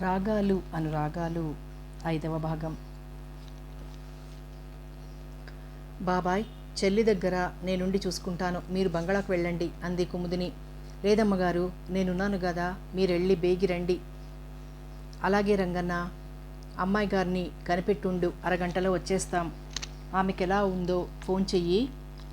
రాగాలు అనురాగాలు ఐదవ భాగం. బాబాయ్ చెల్లి దగ్గర నేనుండి చూసుకుంటాను. మీరు బంగళాకు వెళ్ళండి అంది కుముదిని. లేదమ్మగారు నేనున్నాను కదా మీరెళ్ళి బేగి రండి. అలాగే రంగన్న అమ్మాయి గారిని కనిపెట్టుండు అరగంటలో వచ్చేస్తాం. ఆమెకెలా ఉందో ఫోన్ చెయ్యి.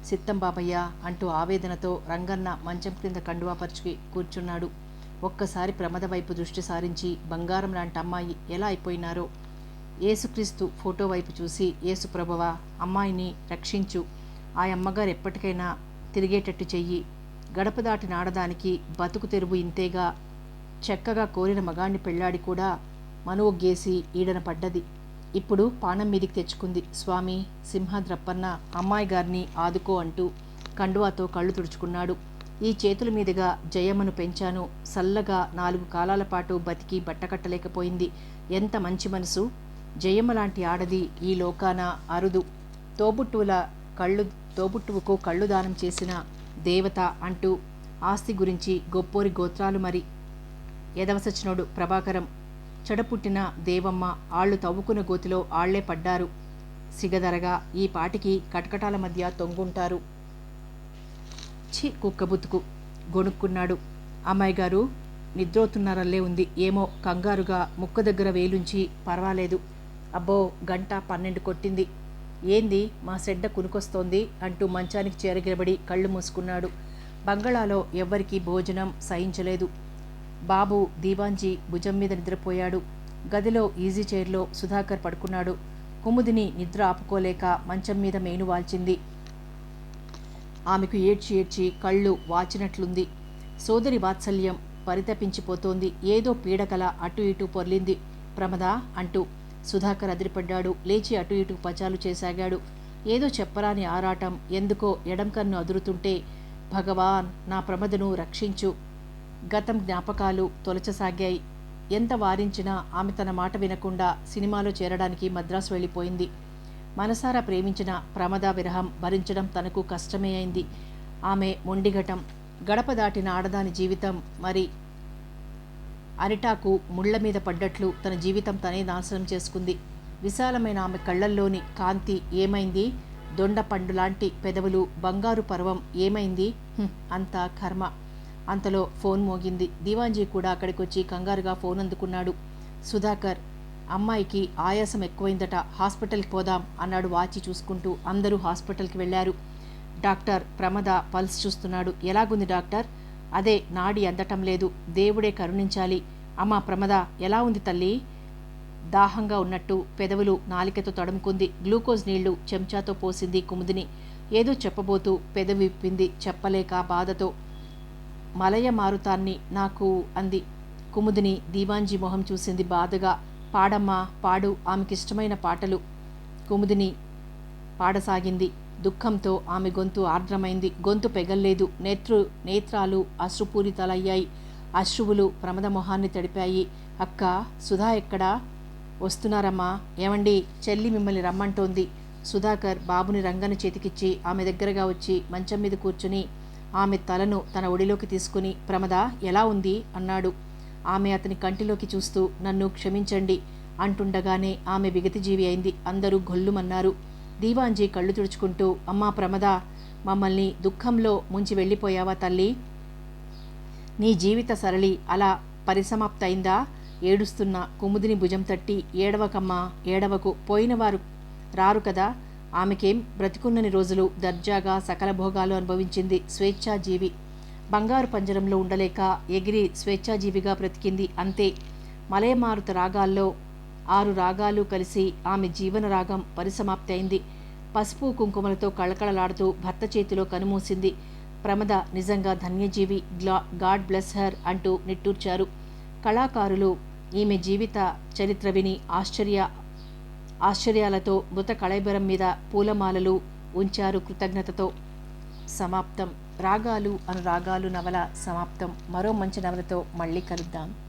సిత్తం బాబయ్య అంటూ ఆవేదనతో రంగన్న మంచం క్రింద కండువాపరుచుకి కూర్చున్నాడు. ఒక్కసారి ప్రమద వైపు దృష్టి సారించి బంగారం లాంటి అమ్మాయి ఎలా అయిపోయినారో. ఏసుక్రీస్తు ఫోటో వైపు చూసి ఏసుప్రభవ అమ్మాయిని రక్షించు. ఆ అమ్మగారు ఎప్పటికైనా తిరిగేటట్టు చెయ్యి. గడప దాటి నాడదానికి బతుకు తెరువు ఇంతేగా. చక్కగా కోరిన మగాణ్ణి పెళ్ళాడి కూడా మనువొగ్గేసి ఈడన పడ్డది. ఇప్పుడు పానం మీదికి తెచ్చుకుంది. స్వామి సింహాద్రప్పన్న అమ్మాయి గారిని ఆదుకో అంటూ కండువాతో కళ్ళు తుడుచుకున్నాడు. ఈ చేతుల మీదుగా జయమ్మను పెంచాను. సల్లగా నాలుగు కాలాల పాటు బతికి బట్టకట్టలేకపోయింది. ఎంత మంచి మనసు. జయమ్మ లాంటి ఆడది ఈ లోకాన అరుదు. తోబుట్టువుల కళ్ళు తోబుట్టువుకు కళ్ళు దానం చేసిన దేవత అంటూ ఆస్తి గురించి గొప్పోరి గోత్రాలు మరి. ఎదవసచ్చినోడు ప్రభాకరం చెడపుట్టిన దేవమ్మ ఆళ్ళు తవ్వుకున్న గోతిలో ఆళ్ళే పడ్డారు. సిగదరగా ఈ పాటికి కటకటాల మధ్య తొంగుంటారు. ఛీ కుక్కబుతుకు గొణుక్కున్నాడు. అమ్మాయి గారు నిద్రోతున్నారల్లే ఉంది. ఏమో కంగారుగా ముక్క దగ్గర వేలుంచి పర్వాలేదు. అబ్బో గంట పన్నెండు కొట్టింది. ఏంది మా సెడ్డ కునుకొస్తోంది అంటూ మంచానికి చేరగిరబడి కళ్ళు మూసుకున్నాడు. బంగళాలో ఎవ్వరికీ భోజనం సహించలేదు. బాబు దీవాంజీ భుజం మీద నిద్రపోయాడు. గదిలో ఈజీ చైర్లో సుధాకర్ పడుకున్నాడు. కుముదిని నిద్ర ఆపుకోలేక మంచం మీద మేను వాల్చింది. ఆమెకు ఏడ్చి ఏడ్చి కళ్ళు వాచినట్లుంది. సోదరి వాత్సల్యం పరితపించిపోతోంది. ఏదో పీడకల అటు ఇటు పొర్లింది. ప్రమద అంటూ సుధాకర్ అదిరిపడ్డాడు. లేచి అటు ఇటు పచాలు చేసాగాడు. ఏదో చెప్పరాని ఆరాటం. ఎందుకో ఎడం కన్ను అదురుతుంటే భగవాన్ నా ప్రమదను రక్షించు. గతం జ్ఞాపకాలు తొలచసాగాయి. ఎంత వారించినా ఆమె తన మాట వినకుండా సినిమాలో చేరడానికి మద్రాసు వెళ్ళిపోయింది. మనసారా ప్రేమించిన ప్రమద విరహం భరించడం తనకు కష్టమే అయింది. ఆమె మొండిఘటం గడప దాటిన ఆడదాని జీవితం మరి అరిటాకు ముళ్ళ మీద పడ్డట్లు తన జీవితం తనే నాశనం చేసుకుంది. విశాలమైన ఆమె కళ్ళల్లోని కాంతి ఏమైంది? దొండ పండు లాంటి పెదవులు బంగారు పర్వం ఏమైంది? అంతా కర్మ. అంతలో ఫోన్ మోగింది. దీవాంజీ కూడా అక్కడికొచ్చి కంగారుగా ఫోన్ అందుకున్నాడు. సుధాకర్ అమ్మాయికి ఆయాసం ఎక్కువైందట. హాస్పిటల్కి పోదాం అన్నాడు వాచి చూసుకుంటూ అందరూ హాస్పిటల్కి వెళ్ళారు. డాక్టర్ ప్రమద పల్స్ చూస్తున్నాడు. ఎలాగుంది డాక్టర్? అదే నాడి అందటం లేదు. దేవుడే కరుణించాలి. అమ్మా ప్రమద ఎలా ఉంది తల్లి? దాహంగా ఉన్నట్టు పెదవులు నాలికతో తడుముకుంది. గ్లూకోజ్ నీళ్ళు చెంచాతో పోసింది కుముదిని. ఏదో చెప్పబోతూ పెదవి విప్పింది చెప్పలేక బాధతో. మలయ మారుతాన్ని నాకు అంది కుముదిని. దీవాంజీ మొహం చూసింది బాధగా. పాడమ్మా పాడు ఆమెకిష్టమైన పాటలు. కుముదిని పాడసాగింది. దుఃఖంతో ఆమె గొంతు ఆర్ద్రమైంది. గొంతు పెగల్లేదు. నేత్రు నేత్రాలు అశ్రుపూరితలయ్యాయి. అశ్రువులు ప్రమద మొహాన్ని తడిపాయి. అక్క సుధా ఎక్కడా? వస్తున్నారమ్మా. ఏమండి? చెల్లి మిమ్మల్ని రమ్మంటోంది. సుధాకర్ బాబుని రంగన చేతికిచ్చి ఆమె దగ్గరగా వచ్చి మంచం మీద కూర్చుని ఆమె తలను తన ఒడిలోకి తీసుకుని ప్రమద ఎలా ఉంది? అన్నాడు. ఆమె అతని కంటిలోకి చూస్తూ నన్ను క్షమించండి అంటుండగానే ఆమె విగతిజీవి అయింది. అందరూ గొల్లుమన్నారు. దీవాంజీ కళ్ళు తుడుచుకుంటూ అమ్మా ప్రమద మమ్మల్ని దుఃఖంలో ముంచి వెళ్ళిపోయావా తల్లి? నీ జీవిత సరళి అలా పరిసమాప్తయిందా? ఏడుస్తున్న కుముదిని భుజం తట్టి ఏడవకమ్మా ఏడవకు పోయినవారు రారు కదా? ఆమెకేం బ్రతికున్నని రోజులు దర్జాగా సకల భోగాలు అనుభవించింది స్వేచ్ఛాజీవి. బంగారు పంజరంలో ఉండలేక ఎగిరి స్వేచ్ఛాజీవిగా బ్రతికింది అంతే. మలయమారుత రాగాల్లో ఆరు రాగాలు కలిసి ఆమె జీవన రాగం పరిసమాప్తి అయింది పసుపు కుంకుమలతో కళకళలాడుతూ భర్త చేతిలో కనుమూసింది. ప్రమద నిజంగా ధన్యజీవి గ్లా గాడ్ బ్లెస్ హర్ అంటూ నిట్టూర్చారు. కళాకారులు ఈమె జీవిత చరిత్ర విని ఆశ్చర్య ఆశ్చర్యాలతో మృత కళైబరం మీద పూలమాలలు ఉంచారు కృతజ్ఞతతో. సమాప్తం. రాగాలు అనురాగాలు నవల సమాప్తం. మరో మంచి నవలతో మళ్ళీ కలుద్దాం.